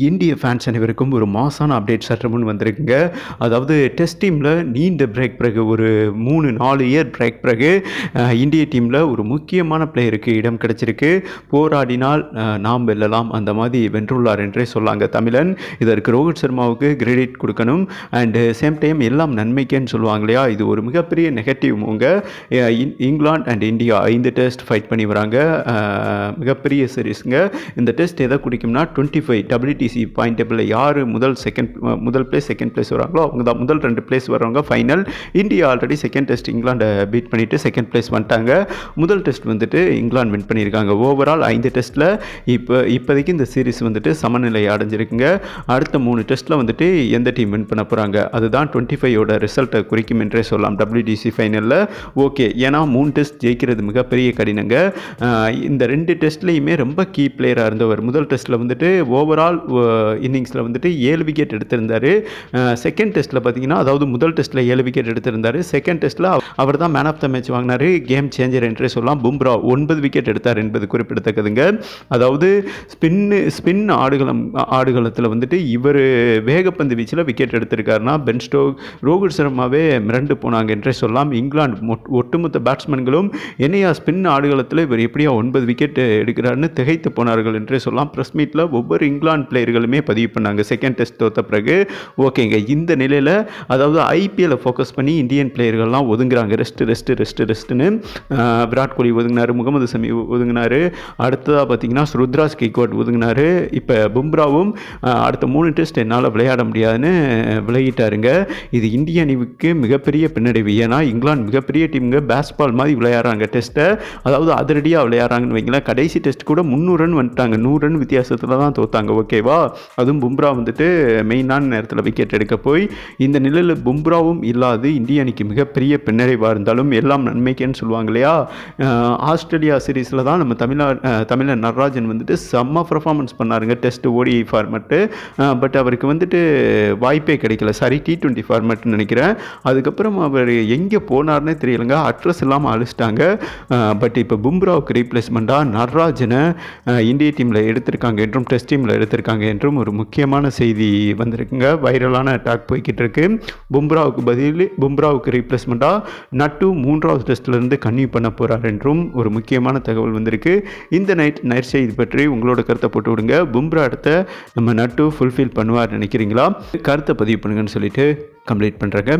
இந்திய ஃபேன்ஸ் அனைவருக்கும் ஒரு மாசான அப்டேட் சற்று முன் வந்திருக்குங்க. அதாவது டெஸ்ட் டீமில் நீண்ட பிரேக் பிறகு ஒரு மூணு நாலு இயர் பிரேக் பிறகு இந்திய டீமில் ஒரு முக்கியமான பிளேயருக்கு இடம் கிடைச்சிருக்கு. போராடினால் நாம் வெல்லலாம் அந்த மாதிரி வென்றுள்ளார் என்றே சொல்லாங்க தமிழன். இதற்கு ரோஹித் சர்மாவுக்கு கிரெடிட் கொடுக்கணும். அண்டு சேம் டைம் எல்லாம் நன்மைக்கேன்னு சொல்லுவாங்க இல்லையா? இது ஒரு மிகப்பெரிய நெகட்டிவ் மூங்க. இங்கிலாந்து அண்ட் இந்தியா ஐந்து டெஸ்ட் ஃபைட் பண்ணி வராங்க. மிகப்பெரிய சீரீஸுங்க இந்த டெஸ்ட் எதை குடிக்கும்னா டுவெண்ட்டி ஃபைவ் டபிள்யூடிசி பாயிண்ட் டேபிளில் யார் முதல் செகண்ட் முதல் பிளேஸ் செகண்ட் பிளேஸ் வராங்களோ அவங்க தான் முதல் ரெண்டு பிளேஸ் வரவங்க final India already second test இங்கிலாண்டை beat பண்ணிவிட்டு செகண்ட் பிளேஸ் வந்துட்டாங்க. முதல் டெஸ்ட் வந்துட்டு இங்கிலாந்து வின் பண்ணியிருக்காங்க. ஓவரால் ஐந்து டெஸ்ட்டில் இப்போ இப்போதைக்கு இந்த சீரிஸ் வந்துட்டு சமநிலை அடைஞ்சிருக்குங்க. அடுத்த மூணு டெஸ்ட்டில் வந்துட்டு எந்த டீம் வின் பண்ண போகிறாங்க அதுதான் டுவெண்ட்டி ஃபைவோட ரிசல்ட்டை குறிக்கும் என்றே சொல்லலாம். டபிள்யூடிசி ஃபைனலில் ஓகே ஏன்னா மூணு டெஸ்ட் ஜெயிக்கிறது மிகப்பெரிய கடினங்க. இந்த ரெண்டு டெஸ்ட்லேயுமே ரொம்ப கீ பிளேயராக இருந்தவர். முதல் டெஸ்ட்டில் வந்துட்டு ஓவரால் இன்னிங்ஸில் வந்துட்டு ஏழு விக்கெட் எடுத்திருந்தார். செகண்ட் டெஸ்ட்டில் பார்த்தீங்கன்னா அதாவது முதல் டெஸ்ட்டில் ஏழு விக்கெட் எடுத்திருந்தார். செகண்ட் டெஸ்ட்டில் அவர் தான் மேன் ஆஃப் த மேட்ச் வாங்கினார். கேம் சேஞ்சர் என்றே சொல்லலாம். பும்ரா ஒன்பது விக்கெட் எடுத்தார் என்பது குறிப்பிடத்தக்கதுங்க. அதாவது ஸ்பின்னு ஸ்பின் ஆடுகளம் ஆடுகளத்தில் வந்துட்டு இவர் வேகப்பந்து வீச்சில் விக்கெட் எடுத்திருக்காருன்னா பென் ஸ்டோக் ரோஹித் சர்மாவே மிரண்டு போனாங்க என்றே சொல்லலாம். இங்கிலாந்து ஒட்டுமொத்த பேட்ஸ்மேன்களும் என்னையா ஸ்பின் ஆடுகளத்தில் இவர் எப்படியா ஒன்பது விக்கெட் எடுக்கிறாருன்னு திகைத்து போனார்கள் என்றே சொல்லலாம். ப்ரெஸ் மீட்டில் ஒவ்வொரு இங்கிலாந்து பிளேயர்களுமே பதிவு பண்ணாங்க. செகண்ட் டெஸ்ட் தோத்த பிறகு ஓகேங்க இந்த நிலையில் அதாவது ஐபிஎல்லை ஃபோக்கஸ் பண்ணி இந்தியன் பிளேயர்கள்லாம் ஒதுங்குறாங்க. ரெஸ்ட் ரெஸ்ட் ரெஸ்ட் ரெஸ்ட்டுன்னு விராட் கோலி ஒதுங்கினார் முகமது சமி ஒதுங்கினார். அடுத்ததாக பார்த்தீங்கன்னா ருத்ராஸ் கிக்வாட் ஒதுங்கினார். இப்போ பும்ராவும் அடுத்த மூணு டெஸ்ட் என்னால் விளையாட முடியாதுன்னு விளையிட்டாருங்க இது இந்திய அணிவுக்கு மிகப்பெரிய பின்னடைவு. ஏன்னா இங்கிலாந்து மிகப்பெரிய டீமுங்க பேஸ்பால் மாதிரி விளையாடுறாங்க டெஸ்ட்டை அதாவது அதிரடியாக விளையாடுறாங்கன்னு வைங்களேன். கடைசி டெஸ்ட் கூட முந்நூறு ரன் வந்துட்டாங்க. நூறு ரன் வித்தியாசத்தில் தான் தோத்தாங்க. ஓகேவா அதுவும் பும்ரா வந்துட்டு மெயினான நேரத்தில் விக்கெட் எடுக்க போய் இந்த நிலையில் பும்ராவும் இல்லாது இந்திய அணிக்கு மிகப்பெரிய பின்னடைவாக இருந்தாலும் எல்லாம் நன்மைக்கேன்னு சொல்லுவாங்க இல்லையா? ஆஸ்திரேலியா சீரீஸில் தான் நம்ம தமிழ்நாடு தமிழன் நடராஜன் வந்துட்டு செம்ம பர்ஃபார்மன்ஸ் பண்ணாருங்க. டெஸ்ட் ஓடிஐ ஃபார்மெட்டு பட் அவருக்கு வந்துட்டு வாய்ப்பே கிடைக்கல. சாரி டி டுவெண்ட்டி ஃபார்மெட்னு நினைக்கிறேன். அதுக்கப்புறம் அவர் எங்கே போனார்னே தெரியலங்க. அட்ரஸ் இல்லாமல் அழிச்சிட்டாங்க. பட் இப்போ பும்ராவுக்கு ரீப்ளேஸ்மெண்ட்டாக நடராஜனை இந்திய டீமில் எடுத்திருக்காங்க. என்றும் டெஸ்ட் டீமில் எடுத்திருக்காங்க. என்றும் ஒரு முக்கியமான செய்தி வந்திருக்குங்க. வைரலான அட்டாக் போய்கிட்டு இருக்கு பும்ராவுக்கு பதில் பும்ராவுக்கு ரீப்ளேஸ்மெண்ட்டாக நட்டு மூன்றாவது டெஸ்ட்லேருந்து கன்னியூ பண்ண போகிறார் என்றும் ஒரு முக்கியமான தகவல் வந்திருக்கு. இந்த நைட் நைட் செய்தி பற்றி உங்களோட கருத்தை போட்டு விடுங்க. பும்ரா அடுத்த நம்ம நட்டு ஃபுல்ஃபில் பண்ணுவார் நினைக்கிறீங்களா? கருத்தை பதிவு பண்ணுங்கன்னு சொல்லிட்டு கம்ப்ளீட் பண்ணுறேங்க